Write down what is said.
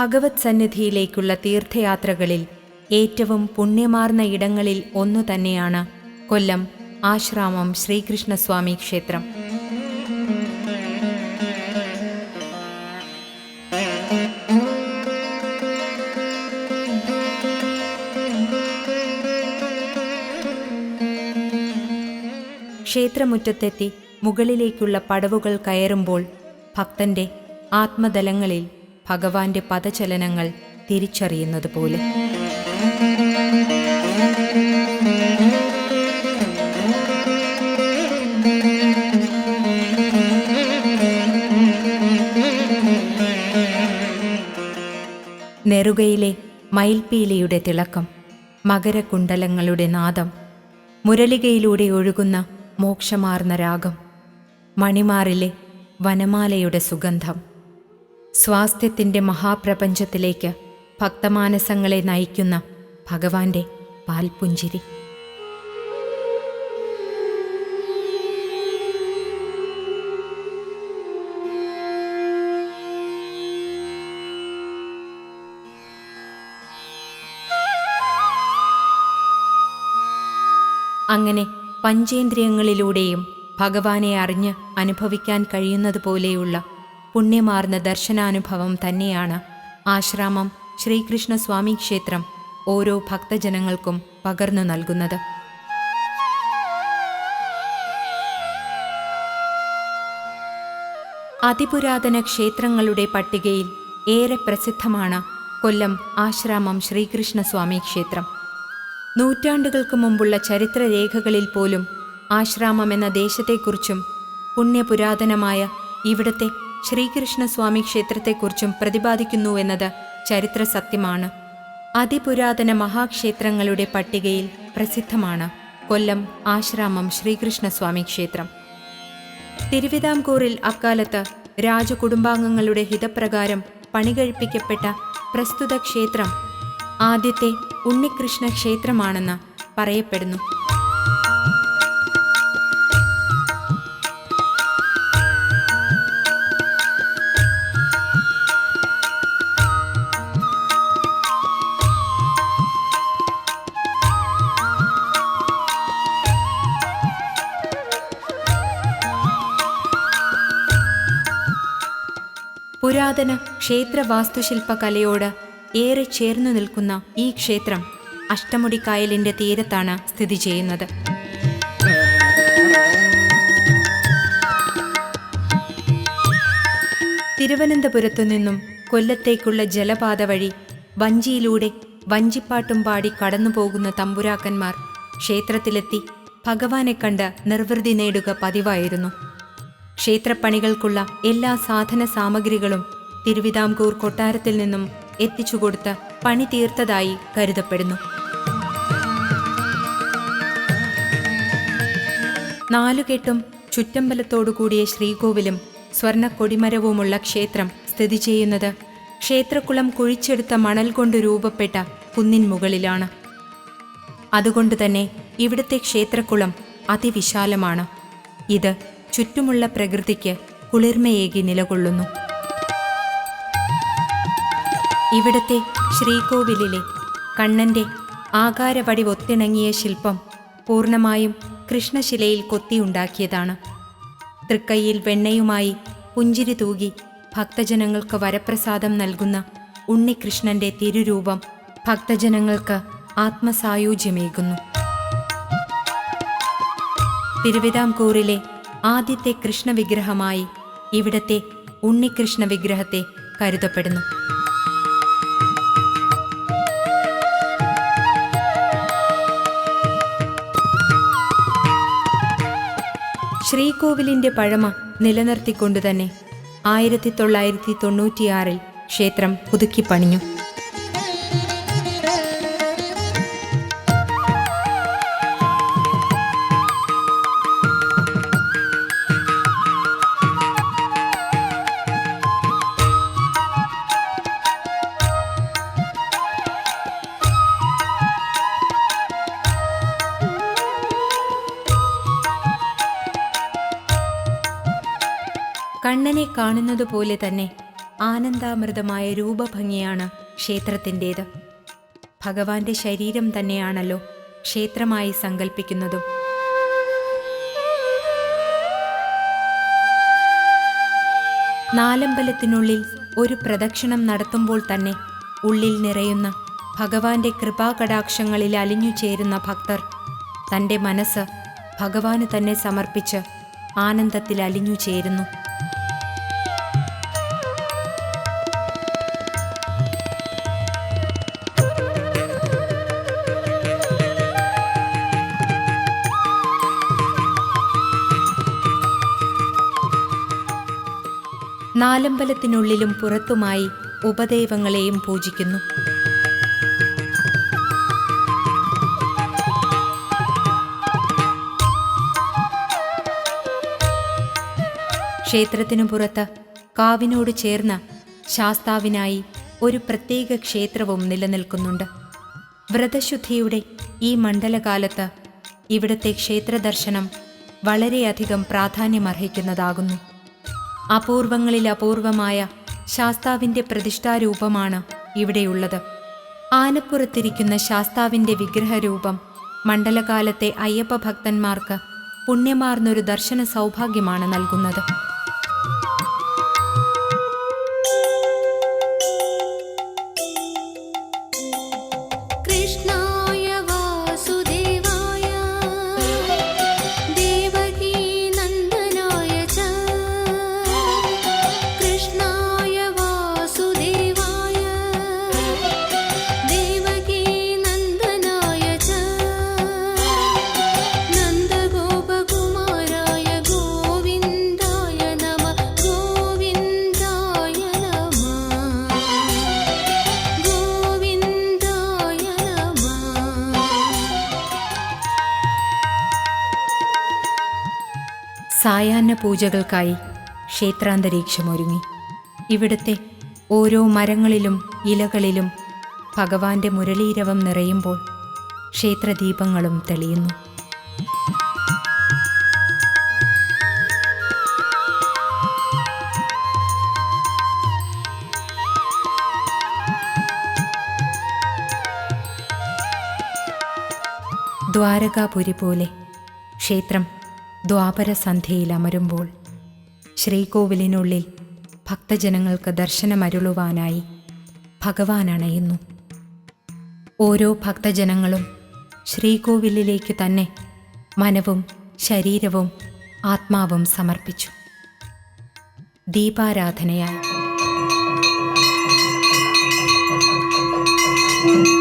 ഭഗവത് സന്നിധിയിലേക്കുള്ള തീർത്ഥയാത്രകളിൽ ഏറ്റവും പുണ്യമാർന്ന ഇടങ്ങളിൽ ഒന്നു തന്നെയാണ് കൊല്ലം ആശ്രാമം ശ്രീകൃഷ്ണസ്വാമി ക്ഷേത്രം. ക്ഷേത്രമുറ്റത്തെത്തി മുകളിലേക്കുള്ള പടവുകൾ കയറുമ്പോൾ ഭക്തന്റെ ആത്മതലങ്ങളിൽ ഭഗവാന്റെ പദചലനങ്ങൾ തിരിച്ചറിയുന്നത് പോലെ നെറുകയിലെ മയിൽപ്പീലിയുടെ തിളക്കം മകരകുണ്ടലങ്ങളുടെ നാദം മുരളികയിലൂടെ ഒഴുകുന്ന മോക്ഷമാർന്ന രാഗം മണിമാറിലെ വനമാലയുടെ സുഗന്ധം. സ്വാസ്ഥ്യത്തിന്റെ മഹാപ്രപഞ്ചത്തിലേക്ക് ഭക്തമാനസങ്ങളെ നയിക്കുന്ന ഭഗവാന്റെ പാൽപുഞ്ചിരി. അങ്ങനെ പഞ്ചേന്ദ്രിയങ്ങളിലൂടെയും ഭഗവാനെ അറിഞ്ഞ് അനുഭവിക്കാൻ കഴിയുന്നതുപോലെയുള്ള പുണ്യമാർന്ന ദർശനാനുഭവം തന്നെയാണ്. ആശ്രാമം ശ്രീകൃഷ്ണസ്വാമി ക്ഷേത്രം ഓരോ ഭക്തജനങ്ങൾക്കും പകർന്നു നൽകുന്നത്. അതിപുരാതന ക്ഷേത്രങ്ങളുടെ പട്ടികയിൽ ഏറെ പ്രസിദ്ധമാണ് കൊല്ലം ആശ്രാമം ശ്രീകൃഷ്ണസ്വാമി ക്ഷേത്രം. നൂറ്റാണ്ടുകൾക്ക് മുമ്പുള്ള ചരിത്രരേഖകളിൽ പോലും ആശ്രാമം എന്ന ദേശത്തെക്കുറിച്ചും പുണ്യപുരാതനമായ ഇവിടത്തെ ശ്രീകൃഷ്ണസ്വാമി ക്ഷേത്രത്തെക്കുറിച്ചും പ്രതിപാദിക്കുന്നുവെന്നത് ചരിത്ര സത്യമാണ് അതിപുരാതന മഹാക്ഷേത്രങ്ങളുടെ പട്ടികയിൽ പ്രസിദ്ധമാണ് കൊല്ലം ആശ്രാമം ശ്രീകൃഷ്ണസ്വാമി ക്ഷേത്രം. തിരുവിതാംകൂറിൽ അക്കാലത്ത് രാജകുടുംബാംഗങ്ങളുടെ ഹിതപ്രകാരം പണികഴിപ്പിക്കപ്പെട്ട പ്രസ്തുത ക്ഷേത്രം ആദ്യത്തെ ഉണ്ണികൃഷ്ണ ക്ഷേത്രമാണെന്ന് പറയപ്പെടുന്നു. പുരാതന ക്ഷേത്ര വാസ്തുശില്പകലയോട് ഏറെ ചേർന്നു നിൽക്കുന്ന ഈ ക്ഷേത്രം അഷ്ടമുടി കായലിന്റെ തീരത്താണ് സ്ഥിതി ചെയ്യുന്നത്. തിരുവനന്തപുരത്തു നിന്നും കൊല്ലത്തേക്കുള്ള ജലപാത വഴി വഞ്ചിയിലൂടെ വഞ്ചിപ്പാട്ടും പാടി കടന്നുപോകുന്ന തമ്പുരാക്കന്മാർ ക്ഷേത്രത്തിലെത്തി ഭഗവാനെ കണ്ട് നിർവൃതി നേടുക പതിവായിരുന്നു. ക്ഷേത്രപ്പണികൾക്കുള്ള എല്ലാ സാധന സാമഗ്രികളും തിരുവിതാംകൂർ കൊട്ടാരത്തിൽ നിന്നും എത്തിച്ചുകൊടുത്ത് പണി തീർത്തതായി കരുതപ്പെടുന്നു. നാലുകെട്ടും ചുറ്റമ്പലത്തോടുകൂടിയ ശ്രീകോവിലും സ്വർണക്കൊടിമരവുമുള്ള ക്ഷേത്രം സ്ഥിതി ചെയ്യുന്നത് ക്ഷേത്രക്കുളം കുഴിച്ചെടുത്ത മണൽ കൊണ്ട് രൂപപ്പെട്ട കുന്നിൻ മുകളിലാണ്. അതുകൊണ്ട് തന്നെ ഇവിടുത്തെ ക്ഷേത്രക്കുളം അതിവിശാലമാണ്. ഇത് ചുറ്റുമുള്ള പ്രകൃതിക്ക് കുളിർമയേകി നിലകൊള്ളുന്നു. ഇവിടത്തെ ശ്രീകോവിലിലെ കണ്ണന്റെ ആകാരവടിവൊത്തിണങ്ങിയ ശില്പം പൂർണമായും കൃഷ്ണശിലയിൽ കൊത്തിയുണ്ടാക്കിയതാണ്. തൃക്കൈയിൽ വെണ്ണയുമായി പുഞ്ചിരി തൂകി ഭക്തജനങ്ങൾക്ക് വരപ്രസാദം നൽകുന്ന ഉണ്ണികൃഷ്ണന്റെ തിരുരൂപം ഭക്തജനങ്ങൾക്ക് ആത്മസായൂജ്യമേകുന്നു. തിരുവിതാംകൂറിലെ ആദ്യത്തെ കൃഷ്ണവിഗ്രഹമായി ഇവിടത്തെ ഉണ്ണികൃഷ്ണ വിഗ്രഹത്തെ കരുതപ്പെടുന്നു. ശ്രീകോവിലിന്റെ പഴമ നിലനിർത്തിക്കൊണ്ടുതന്നെ ആയിരത്തി തൊള്ളായിരത്തി തൊണ്ണൂറ്റിയാറിൽ ക്ഷേത്രം പുതുക്കി പണിഞ്ഞു കണ്ണനെ കാണുന്നതുപോലെ തന്നെ ആനന്ദാമൃതമായ രൂപഭംഗിയാണ് ക്ഷേത്രത്തിന്റേത്. ഭഗവാന്റെ ശരീരം തന്നെയാണല്ലോ ക്ഷേത്രമായി സങ്കല്പിക്കുന്നതും നാലമ്പലത്തിനുള്ളിൽ ഒരു പ്രദക്ഷിണം നടത്തുമ്പോൾ തന്നെ ഉള്ളിൽ നിറയുന്ന ഭഗവാന്റെ കൃപാകടാക്ഷങ്ങളിൽ അലിഞ്ഞു ചേരുന്ന ഭക്തർ തന്റെ മനസ്സ് ഭഗവാന് തന്നെ സമർപ്പിച്ച് ആനന്ദത്തിൽ അലിഞ്ഞു ചേരുന്നു. നാലമ്പലത്തിനുള്ളിലും പുറത്തുമായി ഉപദേവങ്ങളെയും പൂജിക്കുന്നു. ക്ഷേത്രത്തിനു പുറത്ത് കാവിനോട് ചേർന്ന ശാസ്താവിനായി ഒരു പ്രത്യേക ക്ഷേത്രവും നിലനിൽക്കുന്നുണ്ട്. വ്രതശുദ്ധിയുടെ ഈ മണ്ഡലകാലത്ത് ഇവിടുത്തെ ക്ഷേത്രദർശനം വളരെയധികം പ്രാധാന്യമർഹിക്കുന്നതാകുന്നു. അപൂർവങ്ങളിൽ അപൂർവമായ ശാസ്താവിന്റെ പ്രതിഷ്ഠാരൂപമാണ് ഇവിടെയുള്ളത്. ആനപ്പുറത്തിരിക്കുന്ന ശാസ്താവിന്റെ വിഗ്രഹരൂപം മണ്ഡലകാലത്തെ അയ്യപ്പ ഭക്തന്മാർക്ക് പുണ്യമാർന്നൊരു ദർശന സൗഭാഗ്യമാണ് നൽകുന്നത്. സായാഹ്ന പൂജകൾക്കായി ക്ഷേത്രാന്തരീക്ഷമൊരുങ്ങി. ഇവിടുത്തെ ഓരോ മരങ്ങളിലും ഇലകളിലും ഭഗവാന്റെ മുരളീരവം നിറയുമ്പോൾ ക്ഷേത്രദീപങ്ങളും തെളിയുന്നു. ദ്വാരകാപുരി പോലെ ക്ഷേത്രം ദ്വാപരസന്ധ്യയിൽ അമരുമ്പോൾ ശ്രീകോവിലിനുള്ളിൽ ഭക്തജനങ്ങൾക്ക് ദർശനമരുളുവാനായി ഭഗവാൻ അണയുന്നു ഓരോ ഭക്തജനങ്ങളും ശ്രീകോവിലിലേക്ക് തന്നെ മനവും ശരീരവും ആത്മാവും സമർപ്പിച്ചു. ദീപാരാധനയായി.